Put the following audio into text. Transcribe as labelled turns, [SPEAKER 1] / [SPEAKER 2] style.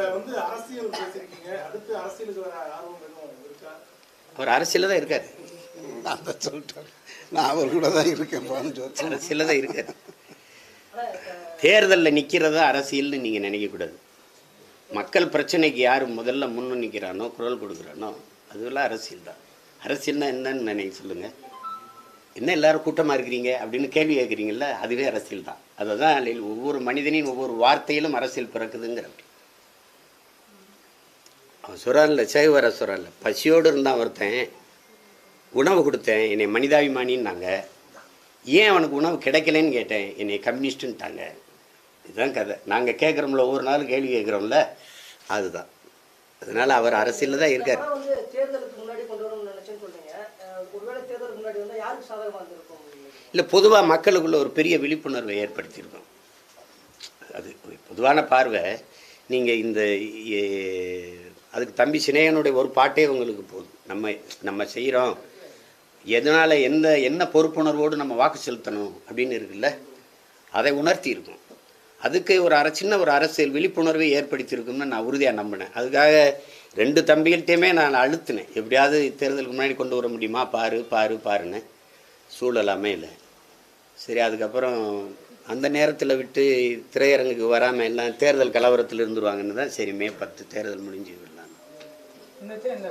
[SPEAKER 1] இதுல வந்து அரசியல் பேசிருக்கீங்க அடுத்து அரசியலுக்கு வர ஆர்வம் எதுவும் இருக்கா?
[SPEAKER 2] அவர் அரசியலில் தான் இருக்காரு.
[SPEAKER 3] நான் தான் சொல்லிட்டேன். நான் அவர் கூட தான் இருக்கேன்
[SPEAKER 2] அரசியலில் தான் இருக்காரு. தேர்தலில் நிற்கிறதா அரசியல்னு நீங்கள் நினைக்கக்கூடாது. மக்கள் பிரச்சனைக்கு யார் முதல்ல முன்னு நிற்கிறானோ குரல் கொடுக்குறானோ அதுவெல்லாம் அரசியல் தான். அரசியல்னா என்னன்னு நினைக்க சொல்லுங்கள் என்ன எல்லாரும் கூட்டமாக இருக்கிறீங்க அப்படின்னு கேள்வி கேட்குறீங்கல்ல அதுவே அரசியல் தான். அதை தான் ஒவ்வொரு மனிதனின் ஒவ்வொரு வார்த்தையிலும் அரசியல் பிறக்குதுங்கிற அவன் சொல்கிறான்ல சேவர சொல்கிறான்ல பசியோடு இருந்தான் ஒருத்தன் உணவு கொடுத்தேன் என்னை மனிதாபிமானின்னாங்க. ஏன் அவனுக்கு உணவு கிடைக்கலன்னு கேட்டேன் என்னை கம்யூனிஸ்ட்டுன்ட்டாங்க இதுதான் கதை. நாங்கள் கேட்குறோம்ல ஒவ்வொரு நாளும் கேள்வி கேட்குறோம்ல அதுதான். அதனால் அவர் அரசியலில் தான் இருக்கார். இல்லை பொதுவாக மக்களுக்குள்ள ஒரு பெரிய விழிப்புணர்வை ஏற்படுத்தியிருக்கோம். அது பொதுவான பார்வை. நீங்கள் இந்த அதுக்கு தம்பி சினேயனுடைய ஒரு பாட்டே உங்களுக்கு போதும். நம்ம நம்ம செய்கிறோம் எதனால் எந்த என்ன பொறுப்புணர்வோடு நம்ம வாக்கு செலுத்தணும் அப்படின்னு இருக்குல்ல? அதை உணர்த்தி இருக்கும் அதுக்கு ஒரு அரை சின்ன ஒரு அரசியல் விழிப்புணர்வை ஏற்படுத்தியிருக்கும்னு நான் உறுதியாக நம்பினேன். அதுக்காக ரெண்டு தம்பிகள்கிட்டையுமே நான் அழுத்தினேன். எப்படியாவது தேர்தலுக்கு முன்னாடி கொண்டு வர முடியுமா? பாரு பாரு பாருன்னு. சூழல் இல்லை. சரி அதுக்கப்புறம் அந்த நேரத்தில் விட்டு திரையரங்குக்கு வராமல் எல்லாம் தேர்தல் கலவரத்தில் இருந்துருவாங்கன்னு தான் சரி மே பத்து தேர்தல் முடிஞ்சு 现在这的。